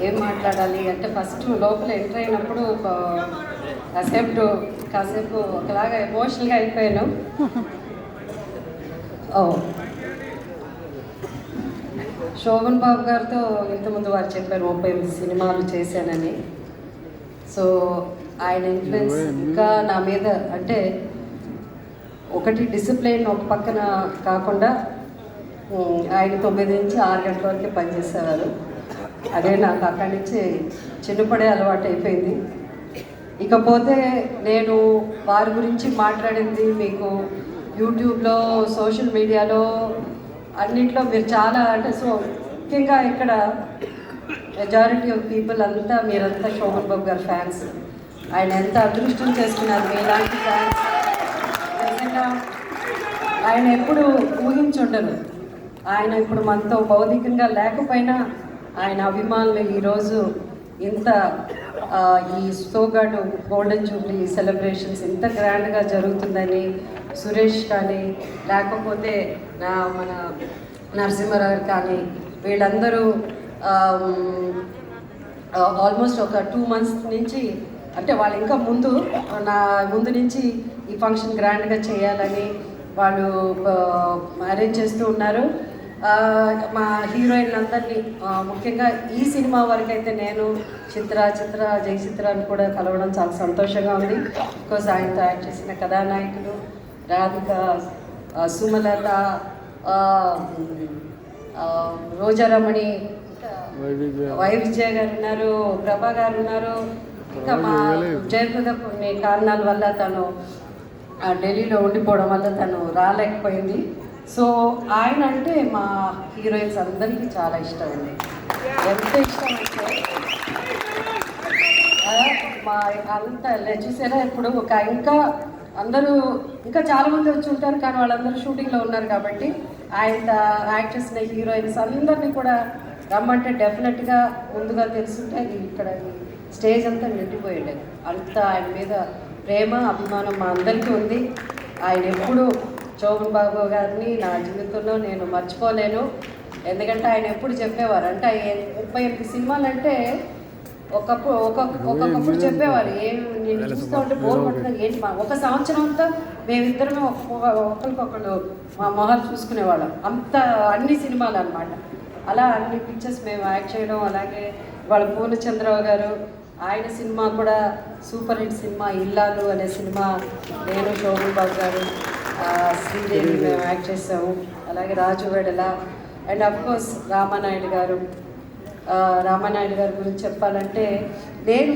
ఏం మాట్లాడాలి అంటే ఫస్ట్ లోపల ఎంటర్ అయినప్పుడు కాసేపు కాసేపు ఒకలాగా ఎమోషనల్గా అయిపోయాను. ఓ. శోభన్ బాబు గారితో ఇంతకుముందు వారు చెప్పారు ముప్పై ఎనిమిది సినిమాలు చేశానని. సో ఆయన ఇన్ఫ్లుయెన్స్ ఇంకా నా మీద అంటే ఒకటి డిసిప్లిన్ ఒక పక్కన కాకుండా ఆయన తొమ్మిది నుంచి ఆరు గంటల వరకు పనిచేసేవారు. అదే నాకు అక్కడి నుంచి చిన్నపడే అలవాటు అయిపోయింది. ఇకపోతే నేను వారి గురించి మాట్లాడింది మీకు యూట్యూబ్లో సోషల్ మీడియాలో అన్నింటిలో మీరు చాలా అంటే సో ముఖ్యంగా ఇక్కడ మెజారిటీ ఆఫ్ పీపుల్ అంతా మీరంతా శోభన్ బాబు గారు ఫ్యాన్స్. ఆయన ఎంత అదృష్టం చేసుకున్నారు మీలాంటి ఫ్యాన్స్. నిజంగా ఆయన ఎప్పుడు ఊహించుండరు. ఆయన ఇప్పుడు మనతో భౌతికంగా లేకపోయినా ఆయన అభిమానులు ఈరోజు ఇంత ఈ సోగాడు గోల్డెన్ జూబ్లీ సెలబ్రేషన్స్ ఇంత గ్రాండ్గా జరుగుతుందని సురేష్ కానీ లేకపోతే నా మన నరసింహరావు కానీ వీళ్ళందరూ ఆల్మోస్ట్ ఒక టూ మంత్స్ నుంచి అంటే వాళ్ళు ఇంకా ముందు నా ముందు నుంచి ఈ ఫంక్షన్ గ్రాండ్గా చేయాలని వాళ్ళు అరేంజ్ చేస్తూ ఉన్నారు. మా హీరోయిన్ అందరినీ ముఖ్యంగా ఈ సినిమా వరకు అయితే నేను చిత్ర చిత్ర జై చిత్రాన్ని కూడా కలవడం చాలా సంతోషంగా ఉంది. బికాజ్ ఆయనతో యాక్ట్ చేసిన కథానాయకులు రాధిక సుమలత రోజారమణి వైవిజయ వై విజయ్ గారు ఉన్నారు ప్రభా గారు ఉన్నారు ఇంకా మా జయప్రద కొన్ని కారణాల వల్ల తను ఆ, ఢిల్లీలో ఉండిపోవడం వల్ల తను రాలేకపోయింది. సో ఆయన అంటే మా హీరోయిన్స్ అందరికీ చాలా ఇష్టం అండి ఎంత ఇష్టం అంటే మా అంత చూసారా? ఇప్పుడు ఒక ఇంకా అందరూ ఇంకా చాలా మంది వచ్చి ఉంటారు కానీ వాళ్ళందరూ షూటింగ్లో ఉన్నారు కాబట్టి ఆయన యాక్ట్ హీరోయిన్స్ అందరినీ కూడా రమ్మంటే డెఫినెట్గా ముందుగా తెలుసుంటే ఇక్కడ స్టేజ్ అంతా నిండిపోయాడు అంత ఆయన మీద ప్రేమ అభిమానం మా అందరికీ ఉంది. ఆయన ఎప్పుడూ చోబన్ బాబు గారిని నా జీవితంలో నేను మర్చిపోలేను. ఎందుకంటే ఆయన ఎప్పుడు చెప్పేవారు అంటే ముప్పై ఎనిమిది సినిమాలు అంటే ఒకప్పుడు ఒక ఒక్కొక్కప్పుడు చెప్పేవారు ఏం నేను చూస్తూ ఉంటే బోర్ కొడుతుంది. ఏంటి మా ఒక సంవత్సరం అంతా మేమిద్దరమే ఒక్కొక్క ఒకరికొకరు మా మొహాలు చూసుకునేవాళ్ళం. అంత అన్ని సినిమాలు అన్నమాట. అలా అన్ని పిక్చర్స్ మేము యాక్ట్ చేయడం అలాగే వాళ్ళ పూర్ణచంద్రరావు గారు ఆయన సినిమా కూడా సూపర్ హిట్ సినిమా ఇల్లాలు అనే సినిమా నేను శోభన్ బాబు గారు శ్రీదేవి మేము యాక్ట్ చేసాము అలాగే రాజు వెడల. అండ్ అఫ్ కోర్స్ రామానాయుడు గారు. రామానాయుడు గారి గురించి చెప్పాలంటే నేను